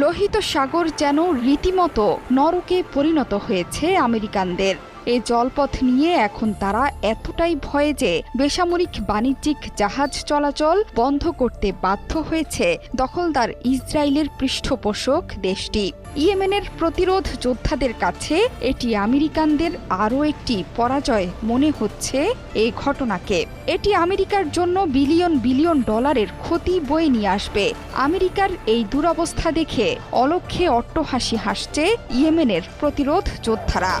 লোহিত সাগর যেন রীতিমতো নরকে পরিণত হয়েছে আমেরিকানদের। এ জলপথ নিয়ে এখন তারা এতটাই ভয়ে যে বেসামরিক বাণিজ্যিক জাহাজ চলাচল বন্ধ করতে বাধ্য হয়েছে দখলদার ইসরায়েলের পৃষ্ঠপোষক দেশটি। ইয়েমেনের প্রতিরোধ যোদ্ধাদের কাছে এটি আমেরিকানদের আরও একটি পরাজয় মনে হচ্ছে এই ঘটনাকে। এটি আমেরিকার জন্য বিলিয়ন বিলিয়ন ডলারের ক্ষতি বয়ে নিয়ে আসবে। আমেরিকার এই দুরবস্থা দেখে অলক্ষে অট্টহাসি হাসছে ইয়েমেনের প্রতিরোধ যোদ্ধারা।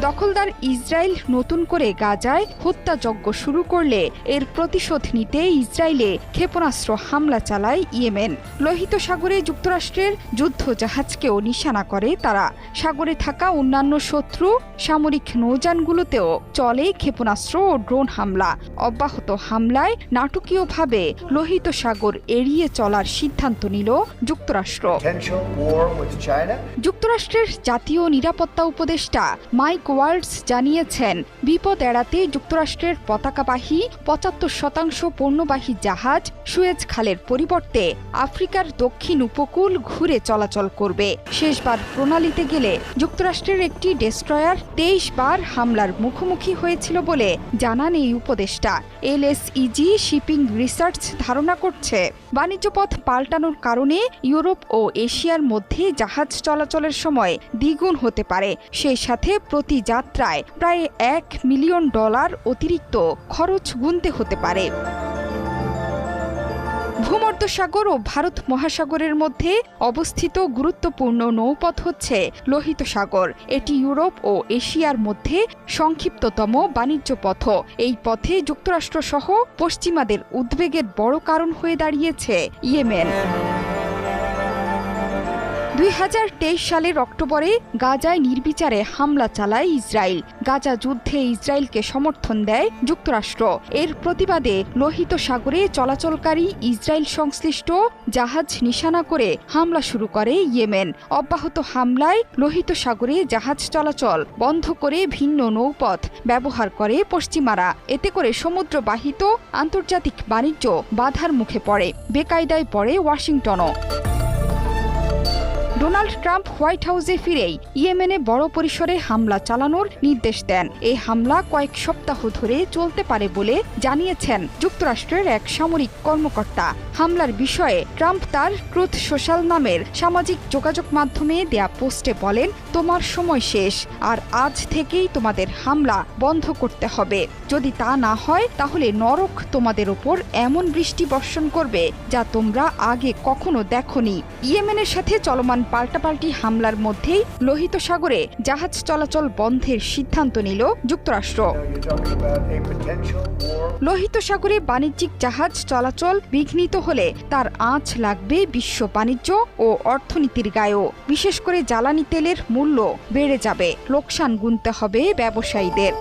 দখলদার ইসরায়েল নতুন করে গাজায় হত্যাযজ্ঞ শুরু করলে এর প্রতিশোধ নিতে ইসরায়েলে ক্ষেপণাস্ত্র হামলা চালায় ইয়েমেন। লোহিত সাগরে যুক্তরাষ্ট্রের যুদ্ধ জাহাজকেও নিশানা করে তারা। সাগরে থাকা অন্যান্য শত্রু সামরিক নৌযানগুলোতেও চলে ক্ষেপণাস্ত্র ও ড্রোন হামলা। অব্যাহত হামলায় নাটকীয়ভাবে লোহিত সাগর এড়িয়ে চলার সিদ্ধান্ত নিল যুক্তরাষ্ট্র. যুক্তরাষ্ট্রের জাতীয় নিরাপত্তা উপদেষ্টা মাইক ওয়ার্ডস জানিয়েছেন, বিপদ এড়াতে যুক্তরাষ্ট্রের পতাকাবাহী পঁচাত্তর শতাংশ পণ্যবাহী জাহাজ সুয়েজ খালের পরিবর্তে আফ্রিকার দক্ষিণ উপকূল ঘুরে চলাচল করবে। শেষবার প্রণালীতে গেলে যুক্তরাষ্ট্রের একটি ডেস্ট্রয়ার তেইশ বার হামলার মুখোমুখি হয়েছিল বলে জানান এই উপদেষ্টা। এলএসইজি শিপিং রিসার্চ ধারণা করছে বাণিজ্যপথ পাল্টানোর কারণে ইউরোপ ও এশিয়ার মধ্যে জাহাজ চলাচলের সময় দ্বিগুণ হতে পারে। সেই সাথে প্রতি যাত্রায় প্রায় এক মিলিয়ন ডলার অতিরিক্ত খরচ গুনতে হতে পারে। ভূমধ্যসাগর ও ভারত মহাসাগরের মধ্যে অবস্থিত গুরুত্বপূর্ণ নৌপথ হচ্ছে লোহিত সাগর। এটি ইউরোপ ও এশিয়ার মধ্যে সংক্ষিপ্ততম বাণিজ্য পথ। এই পথে যুক্তরাষ্ট্রসহ পশ্চিমাদের উদ্বেগের বড় কারণ হয়ে দাঁড়িয়েছে ইয়েমেন। দুই হাজার তেইশ সালের অক্টোবরে গাজায় নির্বিচারে হামলা চালায় ইসরায়েল। গাজা যুদ্ধে ইসরায়েলকে সমর্থন দেয় যুক্তরাষ্ট্র। এর প্রতিবাদে লোহিত সাগরে চলাচলকারী ইসরায়েল সংশ্লিষ্ট জাহাজ নিশানা করে হামলা শুরু করে ইয়েমেন। অব্যাহত হামলায় লোহিত সাগরে জাহাজ চলাচল বন্ধ করে ভিন্ন নৌপথ ব্যবহার করে পশ্চিমারা। এতে করে সমুদ্রবাহিত আন্তর্জাতিক বাণিজ্য বাধার মুখে পড়ে। বেকায়দায় পড়ে ওয়াশিংটনও। ডোনাল্ড ট্রাম্প হোয়াইট হাউসে ফিরেই ইয়েমেনে বড় পরিসরে হামলা চালানোর নির্দেশ দেন। এই হামলা কয়েক সপ্তাহ ধরে চলতে পারে বলে জানিয়েছেন যুক্তরাষ্ট্রের এক সামরিক কর্মকর্তা। হামলার বিষয়ে ট্রাম্প তার ট্রুথ সোশ্যাল নামের সামাজিক যোগাযোগ মাধ্যমে দেয়া পোস্টে বলেন, তোমার সময় শেষ, আর আজ থেকেই তোমাদের হামলা বন্ধ করতে হবে। যদি তা না হয়, তাহলে নরক তোমাদের ওপর এমন বৃষ্টি বর্ষণ করবে যা তোমরা আগে কখনো দেখনি। ইয়েমেনের সাথে চলমান পাল্টাপাল্টি হামলার মধ্যেই লোহিত সাগরে জাহাজ চলাচল বন্ধের সিদ্ধান্ত নিল যুক্তরাষ্ট্র. লোহিত সাগরে বাণিজ্যিক জাহাজ চলাচল বিঘ্নিত হলে তার আঁচ লাগবে বিশ্ব বাণিজ্য ও অর্থনীতির গায়েও বিশেষ করে জ্বালানি তেলের মূল্য বেড়ে যাবে, লোকসান গুনতে হবে ব্যবসায়ীদের